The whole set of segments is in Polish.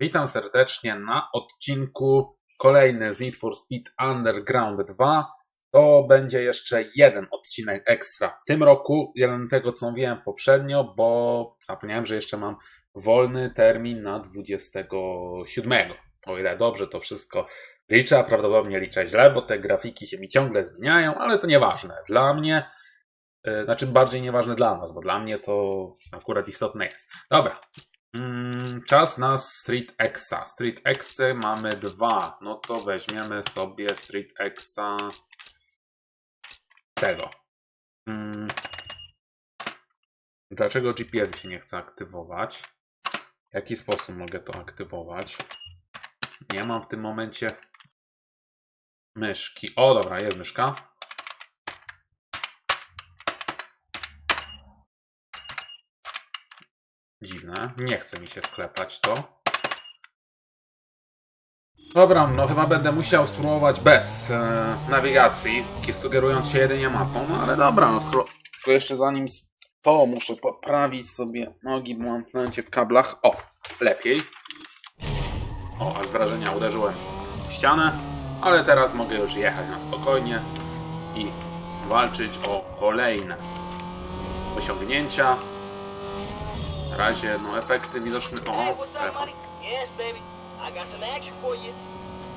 Witam serdecznie na odcinku kolejny z Need for Speed Underground 2. To będzie jeszcze jeden odcinek ekstra w tym roku, jeden tego co mówiłem poprzednio, bo zapomniałem, że jeszcze mam wolny termin na 27. O ile dobrze to wszystko liczę, a prawdopodobnie liczę źle, bo te grafiki się mi ciągle zmieniają, ale to nieważne. Dla mnie, yy, znaczy bardziej nieważne dla nas, bo dla mnie to akurat istotne jest. Dobra, czas na Street Exa. Street Exy mamy dwa. No to weźmiemy sobie Street Exa tego. Mm. Dlaczego GPS się nie chce aktywować? W jaki sposób mogę to aktywować? Nie mam w tym momencie myszki. O, dobra, jest myszka. Dziwne. Nie chce mi się sklepać to. Dobra, no chyba będę musiał spróbować bez e, nawigacji, sugerując się jedynie mapą, no ale dobra, no skoro... Tylko jeszcze zanim to muszę poprawić sobie nogi, bo mam w kablach. O, lepiej. O, a z wrażenia uderzyłem w ścianę, ale teraz mogę już jechać na spokojnie i walczyć o kolejne osiągnięcia. Razie, no efekty widoczne. O, what's up, telefon. buddy? Yes, baby. I got some action for you.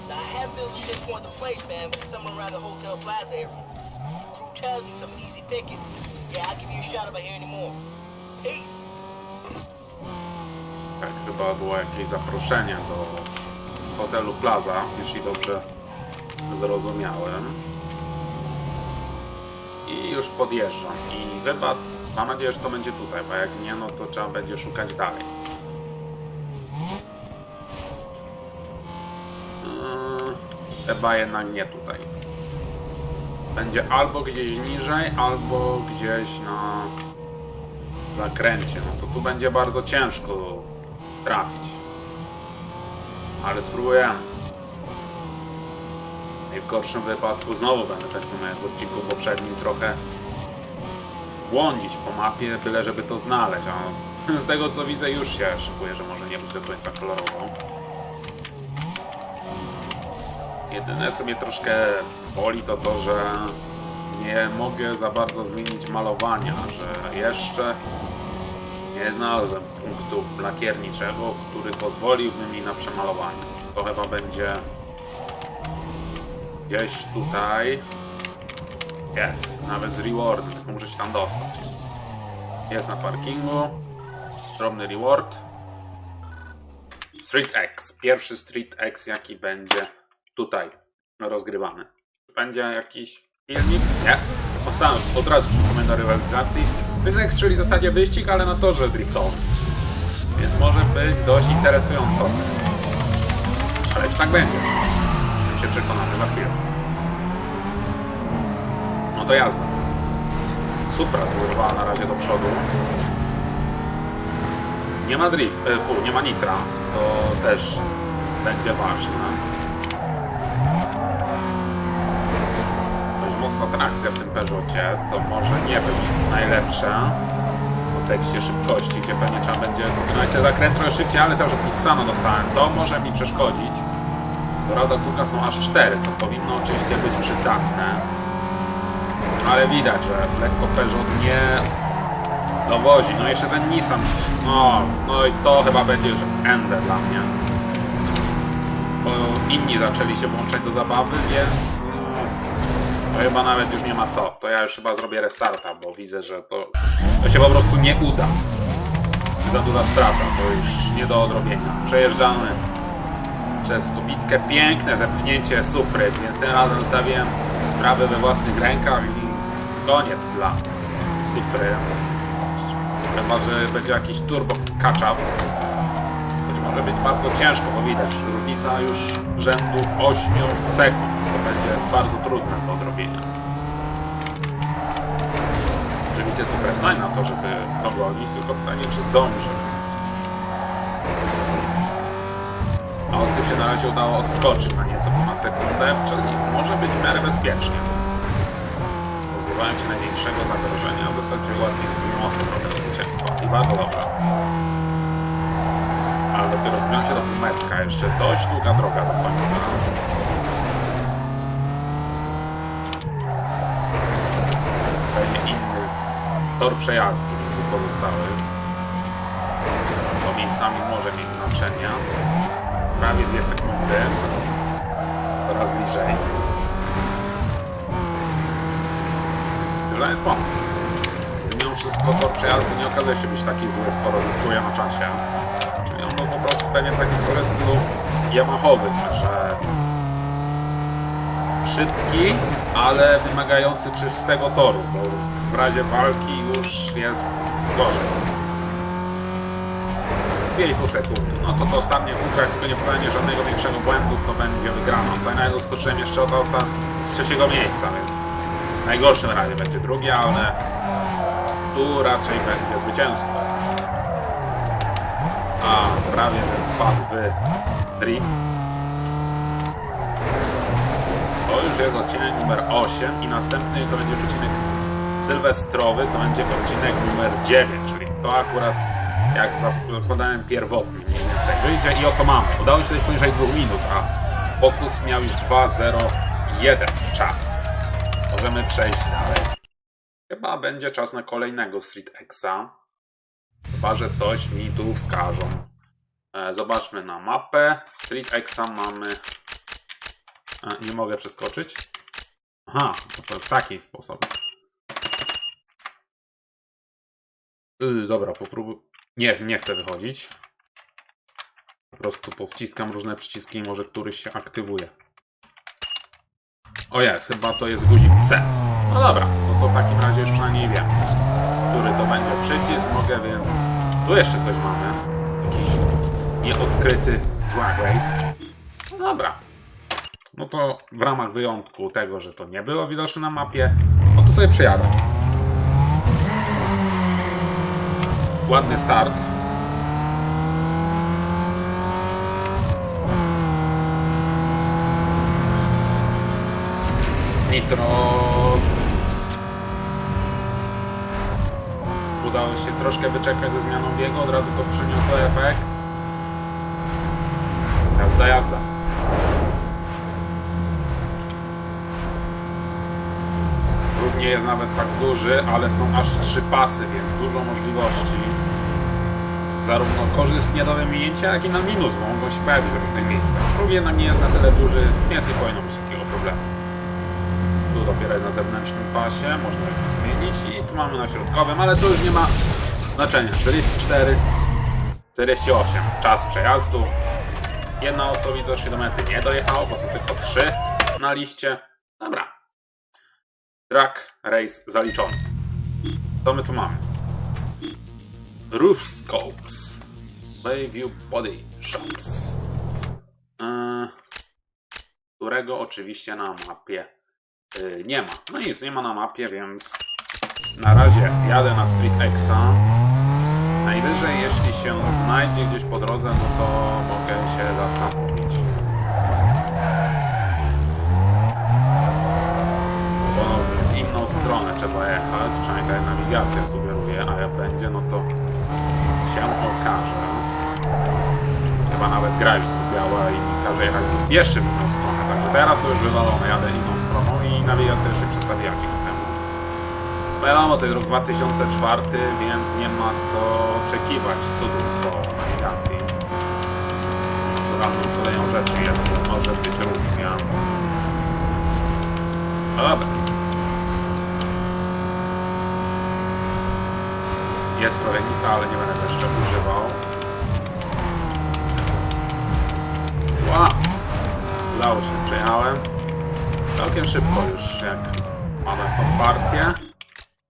Now, I haven't built you pinpoint the place, man, but it's somewhere around the Hotel Plaza area. Crew tells me some easy pickings. Yeah, I'll give you a shot if I hear any more. Peace. Tak, chyba było jakieś zaproszenie do hotelu Plaza, jeśli dobrze zrozumiałem. I już podjeżdżam. I chyba, mam nadzieję, że to będzie tutaj, bo jak nie, no to trzeba będzie szukać dalej. Yy, Chyba jednak nie tutaj. Będzie albo gdzieś niżej, albo gdzieś na zakręcie, no to tu będzie bardzo ciężko trafić. Ale spróbujemy. W najgorszym wypadku znowu będę tak samo jak w odcinku poprzednim trochę błądzić po mapie, byle żeby to znaleźć. A z tego co widzę już się szykuję, że może nie być do końca kolorowo. Jedyne co mnie troszkę boli to to, że nie mogę za bardzo zmienić malowania, że jeszcze nie znalazłem punktu lakierniczego, który pozwoliłby mi na przemalowanie. To chyba będzie gdzieś tutaj. Jest, nawet z rewardem, tylko muszę się tam dostać. Jest na parkingu. Drobny reward. Street X. Pierwszy Street X, jaki będzie tutaj rozgrywany. Będzie jakiś filmik? Nie. Postaram od razu przesuwamy do rywalizacji. X, czyli w zasadzie wyścig, ale na torze driftowym. Więc może być dość interesująco. Ale czy tak będzie? My się przekonamy za chwilę. No to jazda. Supra wyrwała na razie do przodu. Nie ma drift, e, fu, nie ma nitra. To też będzie ważne. Dość mocna trakcja w tym Peugeotie, co może nie być najlepsze kontekście szybkości, gdzie pewnie trzeba będzie wykonać te zakręty trochę szybciej, ale też od Nissana dostałem. To może mi przeszkodzić. Dorada kółka są aż 4, co powinno oczywiście być przydatne. Ale widać, że lekko Peugeot nie dowozi. No jeszcze ten Nissan. No, no i to chyba będzie już ende dla mnie. Bo inni zaczęli się włączać do zabawy, więc no, chyba nawet już nie ma co. To ja już chyba zrobię restarta, bo widzę, że to, to się po prostu nie uda. Za duża strata, to już nie do odrobienia. Przejeżdżamy przez kobitkę. Piękne zepchnięcie Supry, więc tym razem zostawiłem sprawę we własnych rękach koniec dla Supry. Chyba, że będzie jakiś turbo catch-up. Choć może być bardzo ciężko, bo widać różnica już rzędu 8 sekund. To będzie bardzo trudne do odrobienia. Oczywiście super stań na to, żeby dogonić, tylko pytanie, czy zdąży. A on tu się na razie udało odskoczyć na nieco ponad sekundę, czyli może być w miarę bezpiecznie. Pozbywając się największego zagrożenia, w zasadzie ułatwienie sobie mocno do zwycięstwa. I bardzo dobra. A ale dopiero zbliżam się do półmetka. Jeszcze dość długa droga do końca. Pewnie inny tor przejazdu niż u pozostałych. To miejscami może mieć znaczenie. Prawie dwie sekundy. Coraz bliżej. Że po. Mimo wszystko tor przejazdu nie okazuje się być taki zły, skoro zyskuje na czasie. Czyli on był po prostu pewien taki trochę stylu Yamahowym, że szybki, ale wymagający czystego toru, bo w razie walki już jest gorzej. 2,5 sekundy. No to to ostatnie kółkach, tylko nie popełnienie żadnego większego błędu, to będzie wygrano. Tutaj na skoczyłem jeszcze od auta z trzeciego miejsca, więc najgorszym razie będzie drugie, ale tu raczej będzie zwycięstwo. A prawie ten wpadł w drift. To już jest odcinek numer 8 i następny to będzie odcinek sylwestrowy, to będzie odcinek numer 9, czyli to akurat jak zakładałem pierwotnie mniej więcej wyjdzie i oto mamy. Udało się dojść poniżej 2 minut, a Focus miał już 2.01 czas. Możemy przejść dalej. Chyba będzie czas na kolejnego Street Exa. Chyba, że coś mi tu wskażą. E, zobaczmy na mapę. Street Exa mamy... E, nie mogę przeskoczyć. Aha, to w taki sposób. Yy, dobra, popróbuj. Nie, nie chcę wychodzić. Po prostu powciskam różne przyciski i może któryś się aktywuje. O jest, chyba to jest guzik C. No dobra, no to w takim razie już przynajmniej wiem, który to będzie przycisk. Mogę więc... Tu jeszcze coś mamy. Jakiś nieodkryty drag race. No dobra. No to w ramach wyjątku tego, że to nie było widoczne na mapie, no to sobie przyjadę. Ładny start. Nitro. Udało się troszkę wyczekać ze zmianą biegu, od razu to przyniosło efekt. Jazda, jazda. Próg nie jest nawet tak duży, ale są aż trzy pasy, więc dużo możliwości. Zarówno korzystnie do wyminięcia, jak i na minus, bo mogą się pojawić w różnych miejscach. Próg jednak nie jest na tyle duży, więc nie powinno być takiego problemu. Jest na zewnętrznym pasie, można go zmienić i tu mamy na środkowym, ale to już nie ma znaczenia. 44, 48, czas przejazdu. Jedna auto widocznie do mety nie dojechało, bo są tylko trzy na liście. Dobra. Track race zaliczony. Co my tu mamy? Roof Scopes. Bayview Body Shops. Yy, którego oczywiście na mapie nie ma. No nic, nie ma na mapie, więc na razie jadę na Street Exa. Najwyżej, jeśli się znajdzie gdzieś po drodze, no to mogę się zastanowić. Ponownie w inną stronę trzeba jechać, przynajmniej tak nawigacja sugeruje, a jak będzie, no to się okaże. Chyba nawet gra już zgubiała i każe jechać jeszcze w inną stronę, także teraz to już wywalone, jadę inną nawigacja jeszcze przestawiła dzięki temu. Wiadomo, to jest rok 2004, więc nie ma co oczekiwać cudów po nawigacji. Naturalną kolejną rzeczy jest, że może być różnia. No dobra. Jest nitra, ale nie będę jeszcze używał. Ła! Udało się, przejechałem. Całkiem szybko już, jak mamy w tą partię.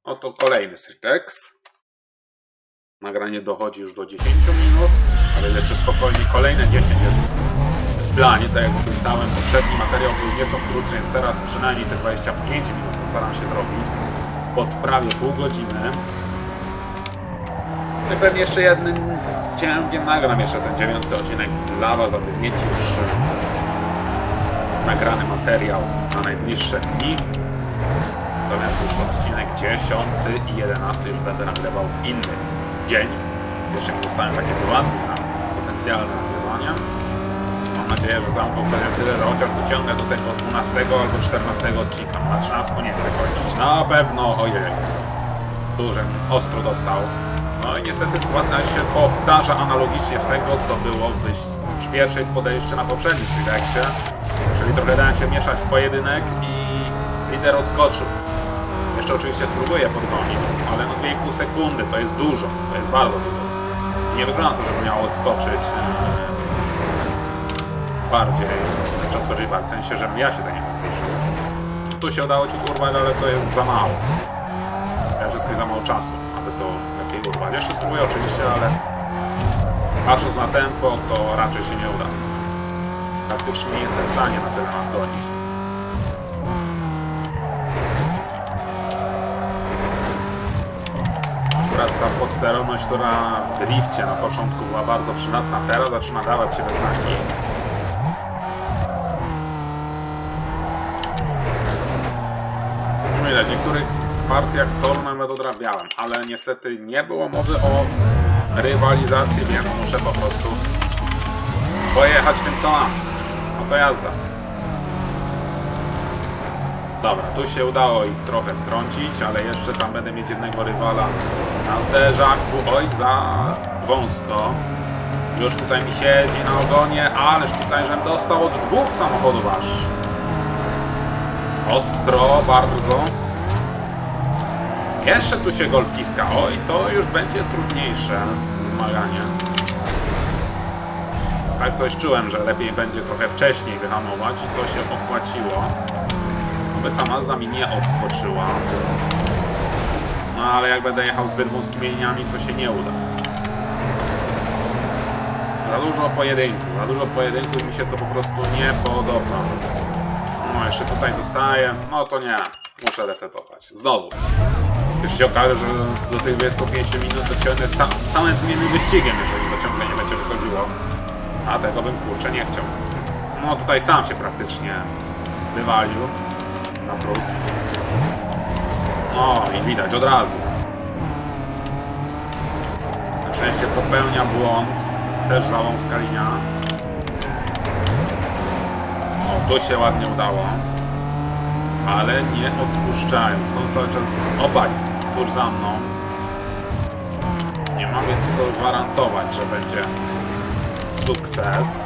Oto kolejny Sritex. Nagranie dochodzi już do 10 minut, ale jeszcze spokojnie kolejne 10 jest w planie, tak jak obiecałem. Poprzedni materiał był nieco krótszy, więc teraz przynajmniej te 25 minut postaram się zrobić pod prawie pół godziny. No i pewnie jeszcze jednym cięgiem nagram jeszcze ten dziewiąty odcinek dla Was, aby mieć już nagrany materiał na najbliższe dni. Natomiast już odcinek 10 i 11 już będę nagrywał w inny dzień. Jeszcze nie dostałem takie wyładnie na potencjalne nagrywania. Mam nadzieję, że zamknął pewnie tyle, że chociaż dociągnę do tego 12 albo 14 odcinka. Na 13 nie chcę kończyć. Na pewno, ojej. Dużym ostro dostał. No i niestety sytuacja się powtarza analogicznie z tego, co było w, przy pierwszej podejściu na poprzednim Freelexie. Czyli trochę dałem się mieszać w pojedynek i lider odskoczył. Jeszcze oczywiście spróbuję podgonić, ale no 2,5 sekundy to jest dużo, to jest bardzo dużo. Nie wygląda to, żeby miało odskoczyć e, bardziej, znaczy odskoczyć bardziej, w sensie, żebym ja się do niego zbliżył. Tu się udało ci urwać, ale to jest za mało. Ja wszystko za mało czasu, aby to lepiej urwać. Jeszcze spróbuję oczywiście, ale patrząc na tempo, to raczej się nie uda. Praktycznie nie jestem w stanie na tyle nadgonić. Akurat ta podsterowność, która w drifcie na początku była bardzo przydatna, teraz zaczyna dawać się we znaki. W niektórych partiach tor nawet odrabiałem, ale niestety nie było mowy o rywalizacji, więc muszę po prostu pojechać tym co mam. Jazda. Dobra, tu się udało ich trochę strącić, ale jeszcze tam będę mieć jednego rywala na zderzaku. Oj, za wąsko. Już tutaj mi siedzi na ogonie, ależ tutaj, żem dostał od dwóch samochodów aż. Ostro, bardzo. Jeszcze tu się gol wciska. Oj, to już będzie trudniejsze zmaganie. Tak coś czułem, że lepiej będzie trochę wcześniej wyhamować i to się opłaciło. By ta Mazda mi nie odskoczyła. No ale jak będę jechał zbyt wąskimi liniami, to się nie uda. Za dużo pojedynku, za dużo pojedynku mi się to po prostu nie podoba. No jeszcze tutaj dostaję, no to nie, muszę resetować. Znowu. Jeśli się okaże, że do tych 25 minut dociągnę sta- samym tym wyścigiem, jeżeli nie będzie wychodziło. A tego bym kurczę nie chciał. No tutaj sam się praktycznie wywalił na plus. O, i widać od razu. Na szczęście popełnia błąd. Też za linia. O, tu się ładnie udało. Ale nie odpuszczają. Są cały czas obaj tuż za mną. Nie ma więc co gwarantować, że będzie sukces.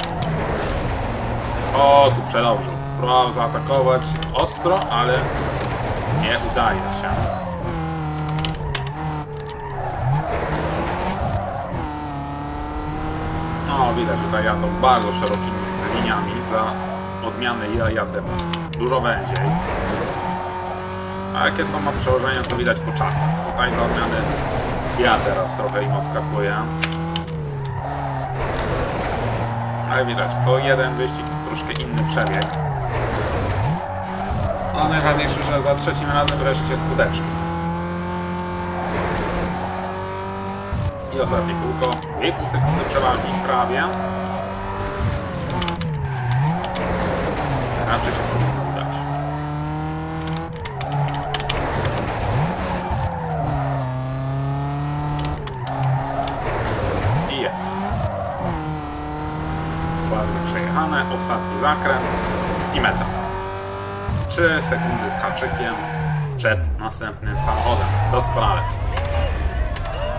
O, tu przedobrzył. Próbował zaatakować ostro, ale nie udaje się. No, widać, że tutaj jadą bardzo szerokimi liniami. Dla odmiany ja jadę dużo węziej. A jakie to ma przełożenie, to widać po czasach. Tutaj dla odmiany ja teraz trochę im odskakuję. Ale widać, co jeden wyścig troszkę inny przebieg. No najważniejsze, że za trzecim razem wreszcie skutecznie. I ostatnie kółko. 2,5 sekundy przewagi prawie. Raczej się powinno udać. I jest. Ładnie przejechane. Ostatni zakręt i meta. 3 sekundy z haczykiem przed następnym samochodem. Doskonale.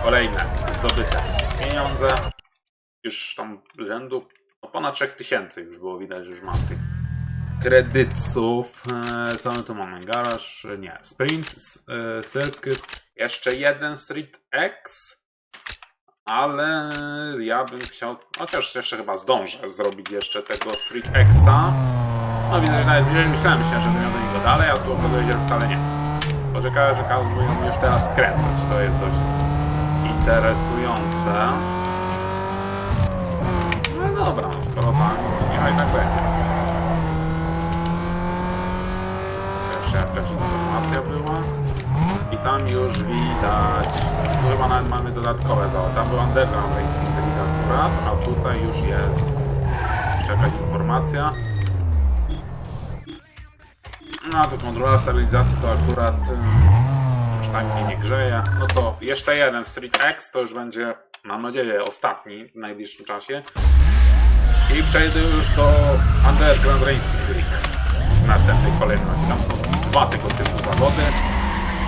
Kolejne zdobyte pieniądze. Już tam rzędu no ponad 3000 już było widać, że już mam tych kredytów. E, Co my tu mamy? Garaż? Nie. Sprint, s- e, Circuit. Jeszcze jeden Street X. Ale ja bym chciał, chociaż jeszcze chyba zdążę zrobić jeszcze tego Street Xa. No widzę, że nawet myślałem się, że będę do niego dalej, a tu okazuje się, że wcale nie. Poczekałem, że kazują już teraz skręcać. To jest dość interesujące. No dobra, no skoro tak, to niechaj tak będzie. Jeszcze jakaś informacja była. I tam już widać, tu chyba nawet mamy dodatkowe załatwy. Tam był Underground Racing League akurat, a tutaj już jest jeszcze jakaś informacja. No to kontrola stabilizacji to akurat już tak mnie nie grzeje. No to jeszcze jeden Street X to już będzie mam nadzieję ostatni w najbliższym czasie. I przejdę już do Underground Racing League w następnej kolejności. Tam są dwa tego typu zawody.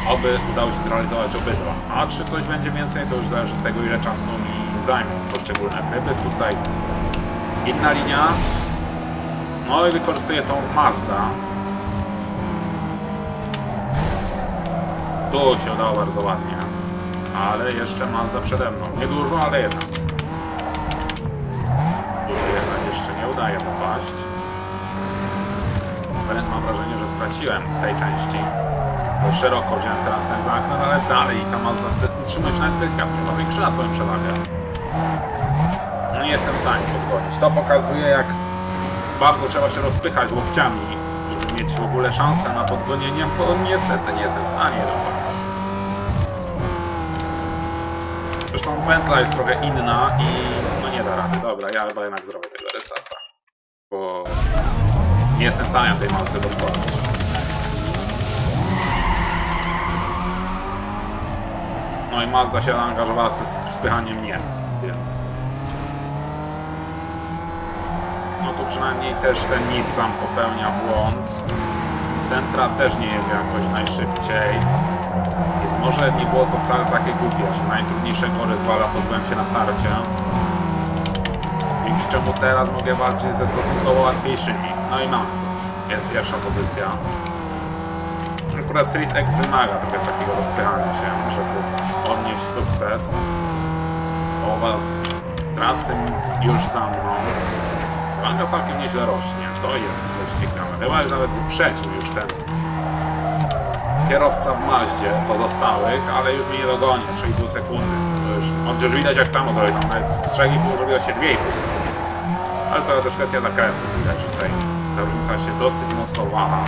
Oby udało się zrealizować obydwa. A czy coś będzie więcej, to już zależy od tego, ile czasu mi zajmą poszczególne tryby. Tutaj inna linia. No i wykorzystuję tą Mazda. Tu się udało bardzo ładnie. Ale jeszcze Mazda przede mną. Niedużo, ale jednak. Tu jednak jeszcze nie udaje popaść. Mam wrażenie, że straciłem w tej części. Szeroko wziąłem teraz ten zakręt, ale dalej ta Mazda trzyma się nawet delikatnie, powiększyła swoją przewagę. No nie jestem w stanie podgonić. To pokazuje, jak bardzo trzeba się rozpychać łokciami, żeby mieć w ogóle szansę na podgonienie, bo niestety nie jestem w stanie dogonić. Zresztą pętla jest trochę inna i no nie da rady. Dobra, ja chyba jednak zrobię tego restarta. Bo nie jestem w stanie tej Mazdy rozkładać. No i Mazda się angażowała z spychaniem mnie, więc... No tu przynajmniej też ten Nissan popełnia błąd. Centra też nie jedzie jakoś najszybciej. Więc może nie było to wcale takie głupie, że najtrudniejszego rywala pozbyłem się na starcie. Dzięki czemu teraz mogę walczyć ze stosunkowo łatwiejszymi. No i mam. Jest pierwsza pozycja. Akurat Street X wymaga trochę takiego rozpychania się, żeby odnieść sukces. Owa trasy już za mną. Waga całkiem nieźle rośnie. To jest dość ciekawe. Chyba już nawet wyprzedził już ten kierowca w Maździe pozostałych, ale już mnie nie dogoni. 3,5 sekundy. On już widać jak tam odrobił. Nawet z 3,5 zrobiło się 2,5. Ale to też kwestia zakrętu. Widać, że tutaj ta różnica się dosyć mocno waha.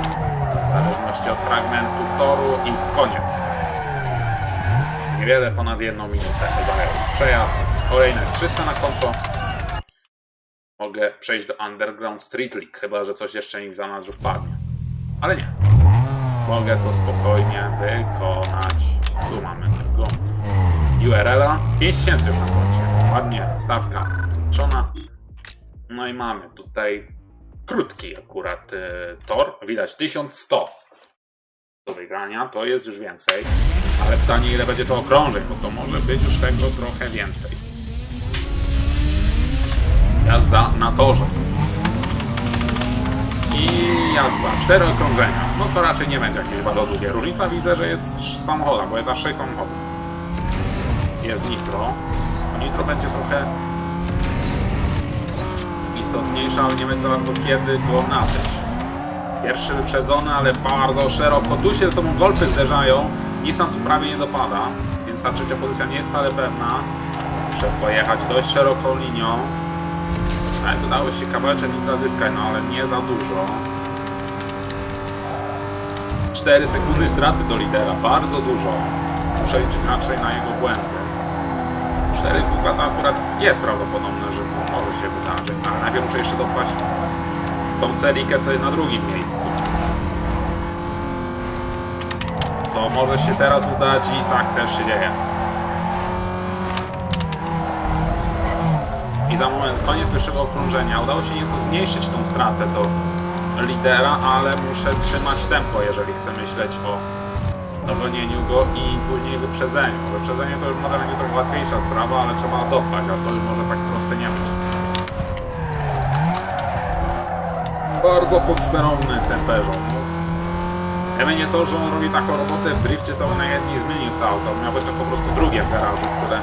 W zależności od fragmentu toru i koniec. Niewiele ponad jedną minutę zajął przejazd. Kolejne 300 na konto. Mogę przejść do Underground Street League, chyba że coś jeszcze mi w zanadrzu wpadnie. Ale nie. Mogę to spokojnie wykonać. Tu mamy tego URL-a. 5000 już na koncie. Ładnie, stawka liczona. No i mamy tutaj krótki akurat y, tor. Widać 1100 do wygrania, to jest już więcej. Ale pytanie ile będzie to okrążeń, bo to może być już tego trochę więcej. Jazda na torze. I jazda. Cztery okrążenia. No to raczej nie będzie jakieś bardzo długie. Różnica widzę, że jest w samochodach, bo jest aż 6 samochodów. Jest nitro. Nitro będzie trochę istotniejsze, ale nie będzie za bardzo kiedy go nabyć. Pierwszy wyprzedzony, ale bardzo szeroko. Tu się ze sobą golfy zderzają. Nissan tu prawie nie dopada, więc ta trzecia pozycja nie jest wcale pewna. Muszę pojechać dość szeroką linią. Ale udało się kawałeczek nitra zyskać, no ale nie za dużo. 4 sekundy straty do lidera, bardzo dużo. Muszę liczyć raczej na jego błędy. 4 lata akurat jest prawdopodobne, że może się wydarzyć, ale najpierw muszę jeszcze dopaść tą celikę, co jest na drugim miejscu. Może się teraz udać i tak też się dzieje. I za moment, koniec pierwszego okrążenia. Udało się nieco zmniejszyć tą stratę do lidera, ale muszę trzymać tempo, jeżeli chcę myśleć o dogonieniu go i później wyprzedzeniu. Wyprzedzenie to już może będzie trochę łatwiejsza sprawa, ale trzeba dopaść, a to już może tak proste nie być. Bardzo podsterowny ten Peugeot. Gdyby nie to, że on robi taką robotę w drifcie, to by najchętniej zmienił to auto. Miał być to po prostu drugie w garażu, które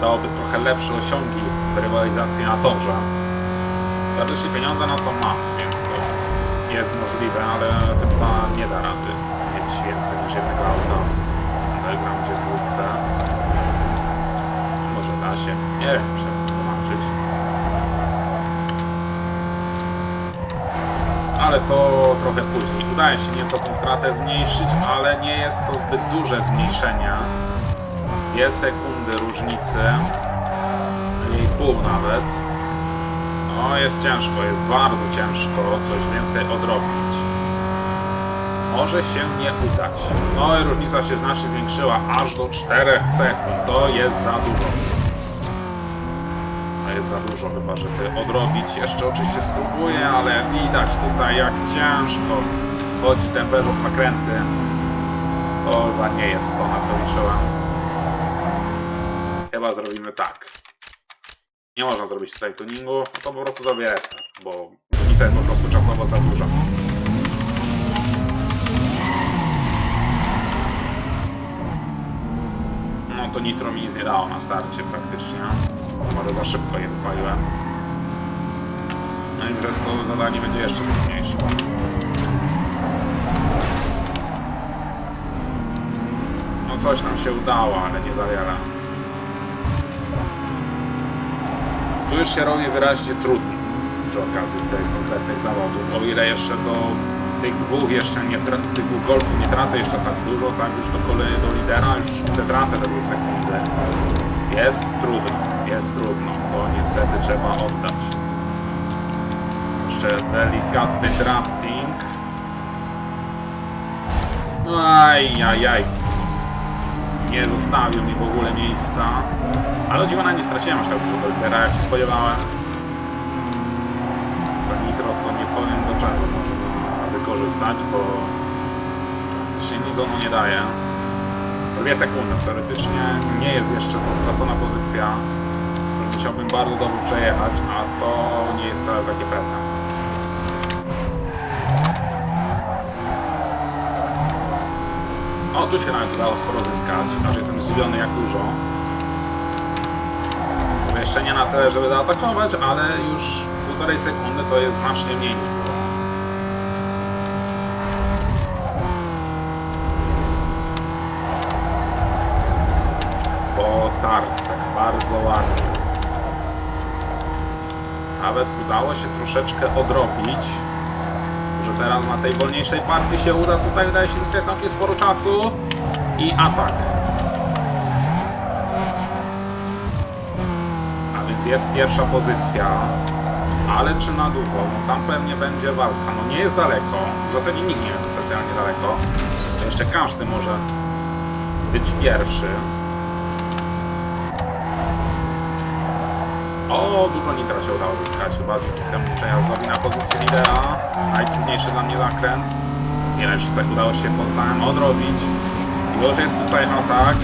dałoby trochę lepsze osiągi w rywalizacji na torze. Teoretycznie pieniądze na to ma, więc to jest możliwe, ale chyba nie da rady mieć więcej niż jednego auta w undergroundzie dwójce. Może da się, nie wiem, Ale to trochę później. Udaje się nieco tą stratę zmniejszyć, ale nie jest to zbyt duże zmniejszenie. Dwie sekundy różnicy, i pół nawet. No jest ciężko, jest bardzo ciężko coś więcej odrobić. Może się nie udać. No i różnica się znacznie zwiększyła, aż do 4 sekund. To jest za dużo. Za dużo chyba, żeby odrobić. Jeszcze oczywiście spróbuję, ale widać tutaj jak ciężko chodzi ten Peugeot zakręty. To chyba nie jest to, na co liczyłem. Chyba zrobimy tak. Nie można zrobić tutaj tuningu, to po prostu zrobię restart, bo różnica jest po prostu czasowo za duża. No to nitro mi nic nie dało na starcie praktycznie. Może za szybko je wypaliłem. No i przez to zadanie będzie jeszcze trudniejsze. No coś tam się udało, ale nie za wiele. Tu już się robi wyraźnie trudniej przy okazji tej konkretnej zawodu. O ile jeszcze do tych dwóch jeszcze nie tych dwóch golfów nie tracę jeszcze tak dużo, tak już do kolei do lidera już te tracę te dwie sekundy. Jest trudno, jest trudno, to niestety trzeba oddać. Jeszcze delikatny drafting. Aj, aj, aj. Nie zostawił mi w ogóle miejsca. Ale dziwna nie straciłem aż tak dużo do lidera, jak się spodziewałem. Nitro to nie powiem do czego można wykorzystać, bo się nic ono nie daje. Dwie sekundy teoretycznie nie jest jeszcze to stracona pozycja. Musiałbym bardzo dobrze przejechać, a to nie jest wcale takie pewne. O, tu się nawet udało sporo zyskać, aż jestem zdziwiony jak dużo. Jeszcze nie na tyle, żeby zaatakować, ale już półtorej sekundy to jest znacznie mniej niż było. Po tarce, bardzo ładnie. Nawet udało się troszeczkę odrobić. Że teraz na tej wolniejszej partii się uda. Tutaj wydaje się zyskać całkiem sporo czasu. I atak. A więc jest pierwsza pozycja. Ale czy na długo? No tam pewnie będzie walka. No nie jest daleko. W zasadzie nikt nie jest specjalnie daleko. To jeszcze każdy może być pierwszy. O, dużo nitra się udało zyskać chyba dzięki temu przejazdowi na pozycję lidera. Najtrudniejszy dla mnie zakręt. Nie wiem, czy tak udało się pozostałym odrobić. I już jest tutaj atak.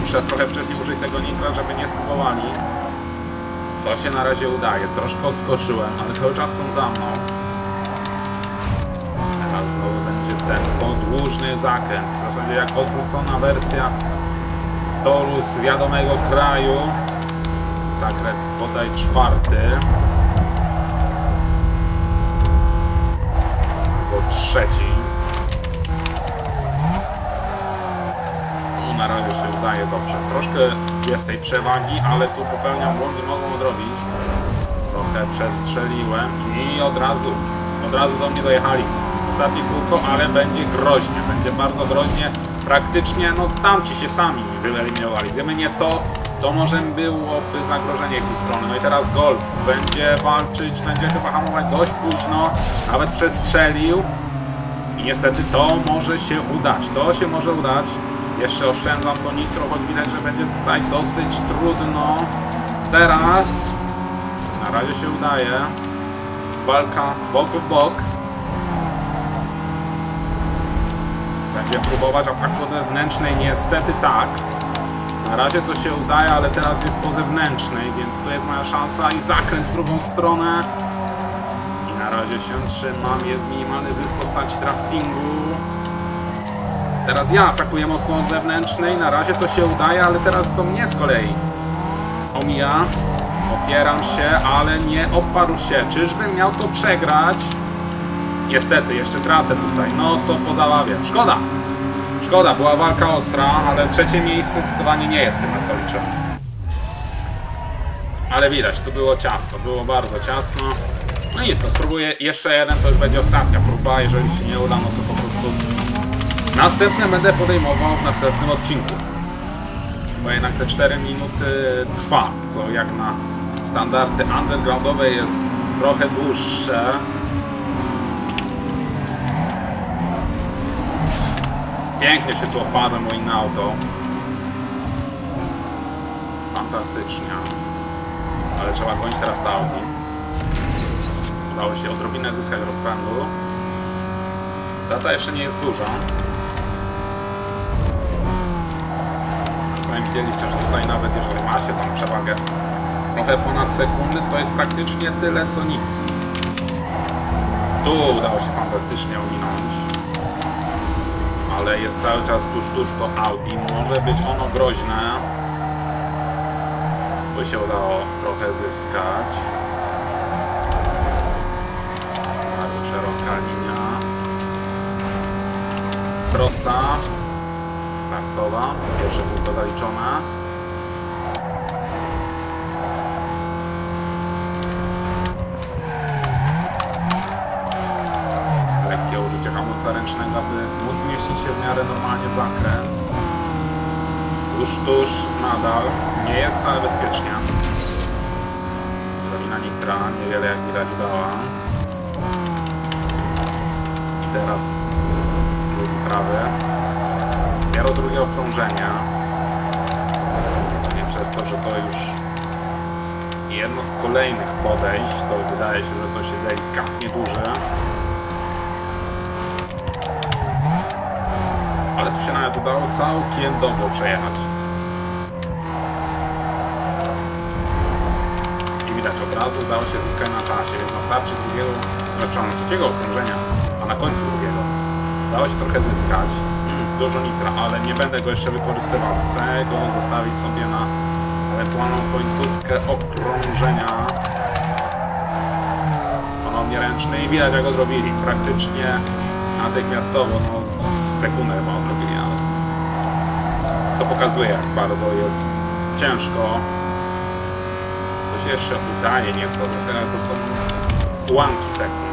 Muszę trochę wcześniej użyć tego nitra, żeby nie spróbowali. To się na razie udaje. Troszkę odskoczyłem, ale cały czas są za mną. Teraz znowu będzie ten podłużny zakręt. W zasadzie jak odwrócona wersja toru z wiadomego kraju. Zakręt bodaj czwarty. Albo trzeci. No, na razie się udaje dobrze. Troszkę jest tej przewagi, ale tu popełniam błądy, mogą odrobić. Trochę przestrzeliłem i od razu, od razu do mnie dojechali. Ostatnie kółko, ale będzie groźnie, będzie bardzo groźnie. Praktycznie, no tamci się sami wyeliminowali. Gdyby nie to, to może byłoby zagrożenie ich strony. No i teraz Golf będzie walczyć, będzie chyba hamować dość późno, nawet przestrzelił. I niestety to może się udać, to się może udać. Jeszcze oszczędzam to nitro, choć widać, że będzie tutaj dosyć trudno. Teraz na razie się udaje. Walka bok w bok. Będzie próbować ataku wewnętrznej, niestety tak. Na razie to się udaje, ale teraz jest po zewnętrznej, więc to jest moja szansa i zakręt w drugą stronę. I na razie się trzymam, jest minimalny zysk postaci draftingu. Teraz ja atakuję mocno od wewnętrznej, na razie to się udaje, ale teraz to mnie z kolei omija. Opieram się, ale nie oparł się. Czyżbym miał to przegrać? Niestety, jeszcze tracę tutaj. No to po zabawie. Szkoda. Szkoda, była walka ostra, ale trzecie miejsce zdecydowanie nie jest tym, na co liczyłem. Ale widać, tu było ciasno, było bardzo ciasno. No nic, to spróbuję jeszcze jeden, to już będzie ostatnia próba. Jeżeli się nie uda, no to po prostu następne będę podejmował w następnym odcinku. Bo jednak te 4 minuty trwa, co jak na standardy undergroundowe jest trochę dłuższe. Pięknie się tu oparłem o inne auto. Fantastycznie. Ale trzeba gonić teraz to Audi. Udało się odrobinę zyskać rozpędu. Data jeszcze nie jest duża. Sami widzieliście, że tutaj nawet jeżeli ma się tą przewagę trochę ponad sekundy, to jest praktycznie tyle co nic. Tu udało się fantastycznie ominąć. Ale jest cały czas tuż, tuż do Audi. Może być ono groźne. Bo się udało trochę zyskać. Bardzo szeroka linia. Prosta. Startowa. Pierwsze kółko zaliczone. Ręcznego, aby móc zmieścić się w miarę normalnie w zakręt. Tuż, tuż, nadal. Nie jest wcale bezpiecznie. Drobina nitra, niewiele jak widać dała. Teraz drugi prawy. Dopiero drugie okrążenie. Nie przez to, że to już jedno z kolejnych podejść, to wydaje się, że to się delikatnie duży. Ale tu się nawet udało całkiem dobrze przejechać. I widać od razu udało się zyskać na czasie, więc na starcie drugiego, znaczy na trzeciego okrążenia, a na końcu drugiego udało się trochę zyskać. Dużo nitra, ale nie będę go jeszcze wykorzystywał. Chcę go zostawić sobie na ewentualną końcówkę okrążenia. Ponownie ręczny i widać jak odrobili. Praktycznie natychmiastowo, no z sekundę chyba to pokazuje jak bardzo jest ciężko. Się jeszcze udaje nieco, ale to są ułamki sekund.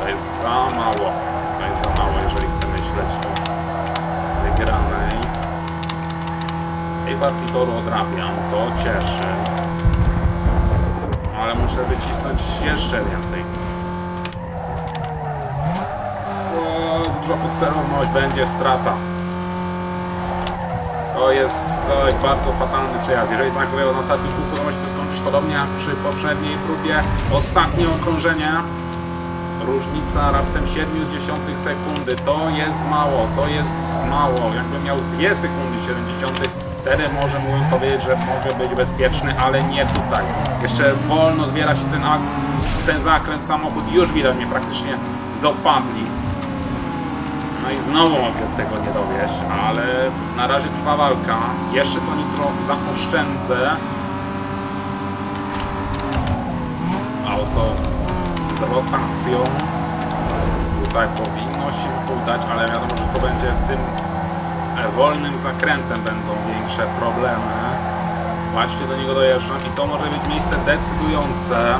To jest za mało. To jest za mało, jeżeli chcę myśleć o wygranej. I toru odrabiam, to cieszy. Ale muszę wycisnąć jeszcze więcej. O, za duża podsterowność, będzie strata. To jest oj, bardzo fatalny przejazd. Jeżeli tak zrobił na ostatnim kółku, to może skończyć podobnie jak przy poprzedniej próbie. Ostatnie okrążenie. Różnica raptem 0,7 sekundy. To jest mało, to jest mało. Jakbym miał z 2 sekundy 70, wtedy może mógłbym powiedzieć, że mogę być bezpieczny, ale nie tutaj. Jeszcze wolno zbiera się ten, ten zakręt samochód już widać mnie praktycznie dopadli. No i znowu mogę tego nie dowieść, ale na razie trwa walka. Jeszcze to nitro zaoszczędzę. Auto z rotacją. Tutaj powinno się udać, ale wiadomo, że to będzie w tym e, wolnym zakrętem będą większe problemy. Właśnie do niego dojeżdżam i to może być miejsce decydujące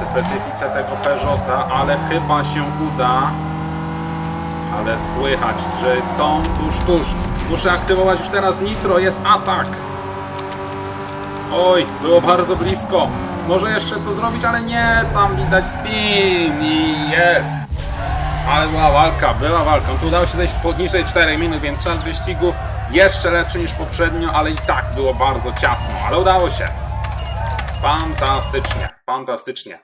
czy specyfice tego Peugeota, ale chyba się uda. Ale słychać, że są tuż, tuż. Muszę aktywować już teraz nitro, jest atak. Oj, było bardzo blisko. Może jeszcze to zrobić, ale nie, tam widać spin i jest. Ale była walka, była walka. Tu udało się zejść poniżej 4 minut, więc czas wyścigu jeszcze lepszy niż poprzednio, ale i tak było bardzo ciasno, ale udało się. Fantastycznie, fantastycznie.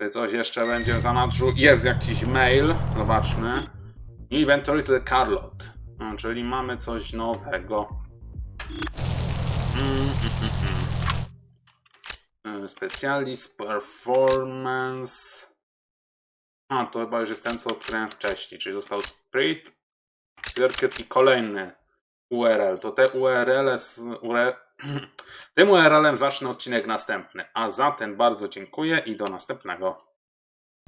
Czy coś jeszcze będzie w zanadrzu? Jest jakiś mail, zobaczmy. Inventory to the Carlot. Czyli mamy coś nowego. Mm, mm, mm, mm. Specialist Performance. A, to chyba już jest ten, co odkryłem wcześniej, czyli został Spirit, Circuit i kolejny URL. To te URL URL, tym URL-em zacznę odcinek następny. A za ten bardzo dziękuję i do następnego.